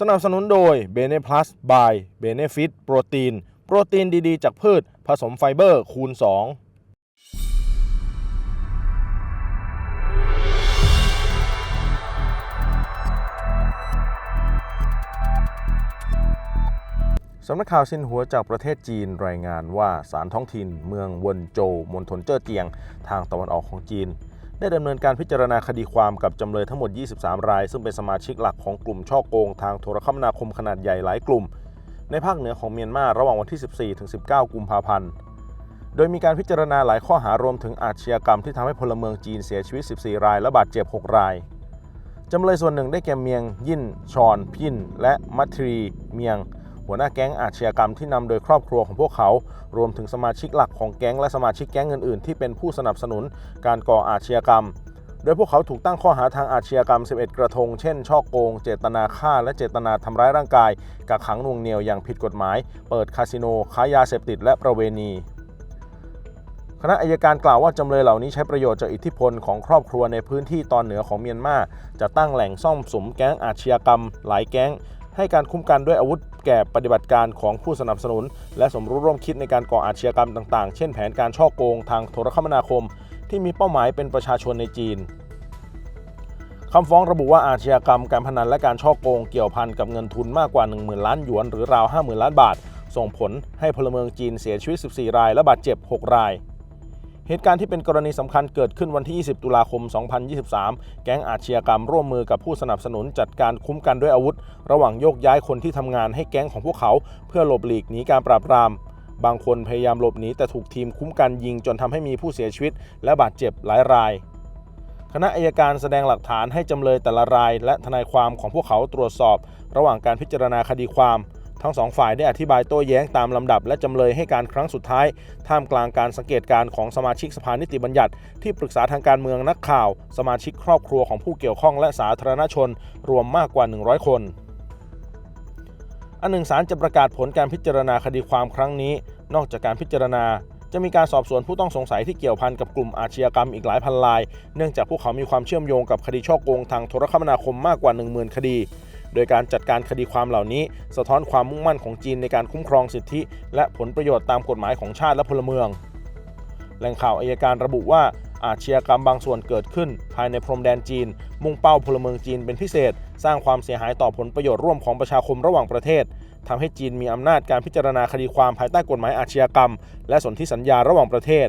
สนับสนุนโดย b e n e Plus by Benefit โปรตีน โปรตีนดีๆ จากพืช ผสมไฟเบอร์คูณ 2 สำนักข่าวซินหัวจากประเทศจีนรายงานว่าศาลท้องถิ่นเมืองเวินโจวมณฑลเจ้อเจียง ทางตะวันออกของจีน ได้ดำเนินการพิจารณาคดีความกับจำเลยทั้งหมด 23 ราย ซึ่งเป็นสมาชิกหลักของกลุ่มช่อโกงทางโทรคมนาคมขนาดใหญ่หลายกลุ่ม ในภาคเหนือของเมียนมาระหว่างวันที่ 14 ถึง 19 กุมภาพันธ์ โดยมีการพิจารณาหลายข้อหารวมถึงอาชญากรรมที่ทำให้พลเมืองจีนเสียชีวิต 14 ราย และบาดเจ็บ 6 ราย จำเลยส่วนหนึ่งได้แก่เมียง ยินชอน พิน และมัทรี เมียง หัวหน้าแก๊งอาชญากรรมที่นำโดยครอบครัวของพวกเขา รวมถึงสมาชิกหลักของแก๊งและสมาชิกแก๊งอื่นๆ ที่เป็นผู้สนับสนุนการก่ออาชญากรรม โดยพวกเขาถูกตั้งข้อหาทางอาชญากรรม 11 กระทง เช่น ช่อโกง เจตนาฆ่า และเจตนาทำร้ายร่างกาย กักขังน่วงเหนียวอย่างผิดกฎหมาย เปิดคาสิโน ค้ายาเสพติด และประเวณีคณะอายการกล่าวว่าจำเลยเหล่านี้ใช้ประโยชน์จากอิทธิพลของครอบครัวในพื้นที่ตอนเหนือของเมียนมาจะตั้งแหล่งซ่องสมแก๊งอาชญากรรม หลายแก๊ง ให้การคุ้มกันด้วยอาวุธแก่ปฏิบัติการของผู้สนับสนุน และสมรู้ร่วมคิดในการก่ออาชญากรรมต่างๆ เช่นแผนการช่อโกงทางโทรคมนาคม ที่มีเป้าหมายเป็นประชาชนในจีนคำฟ้องระบุว่าอาชญากรรมการพนันและการช่อโกงเกี่ยวพันกับเงินทุนมากกว่า 10,000 ล้านหยวนหรือราว 50,000 ล้านบาท ส่งผลให้พลเมืองจีนเสียชีวิต 14 ราย และบาดเจ็บ 6 ราย เหตุการณ์ที่เป็นกรณีสำคัญเกิดขึ้นวันที่ 20 ตุลาคม 2023 แก๊งอาชญากรรมร่วมมือกับผู้สนับสนุนจัดการคุ้มกันด้วยอาวุธ ระหว่างโยกย้ายคนที่ทำงานให้แก๊งของพวกเขา เพื่อหลบหลีกหนีการปราบปราม บางคนพยายามหลบหนีแต่ถูกทีมคุ้มกันยิงจนทำให้มีผู้เสียชีวิต และบาดเจ็บหลายราย คณะอายการแสดงหลักฐานให้จำเลยแต่ละราย และทนายความของพวกเขาตรวจสอบ ระหว่างการพิจารณาคดีความ ทั้งสองฝ่ายได้อธิบายโต้แย้งตามลำดับ และจำเลยให้การครั้งสุดท้าย ท่ามกลางการสังเกตการณ์ของสมาชิกสภานิติบัญญัติ ที่ปรึกษาทางการเมืองนักข่าว สมาชิกครอบครัวของผู้เกี่ยวข้องและสาธารณชน รวมมากกว่า 100 คนอันหนึ่งศาลจะประกาศผลการพิจารณาคดีความครั้งนี้ นอกจากการพิจารณา จะมีการสอบสวนผู้ต้องสงสัยที่เกี่ยวพันกับกลุ่มอาชญากรรมอีกหลายพันราย เนื่องจากพวกเขามีความเชื่อมโยงกับคดีช่อโกงทางโทรคมนาคมมากกว่า 10,000 คดี โดยการจัดการคดีความเหล่านี้ สะท้อนความมุ่งมั่นของจีนในการคุ้มครองสิทธิ และผลประโยชน์ตามกฎหมายของชาติและพลเมือง แหล่งข่าวอายการระบุว่าอาชญากรรมบางส่วนเกิดขึ้น ภายในพรมแดนจีน มุ่งเป้าพลเมืองจีนเป็นพิเศษ สร้างความเสียหายต่อผลประโยชน์ร่วมของประชาคมระหว่างประเทศทำให้จีนมีอำนาจการพิจารณาคดีความภายใต้กฎหมายอาชญากรรม และสนธิสัญญาระหว่างประเทศ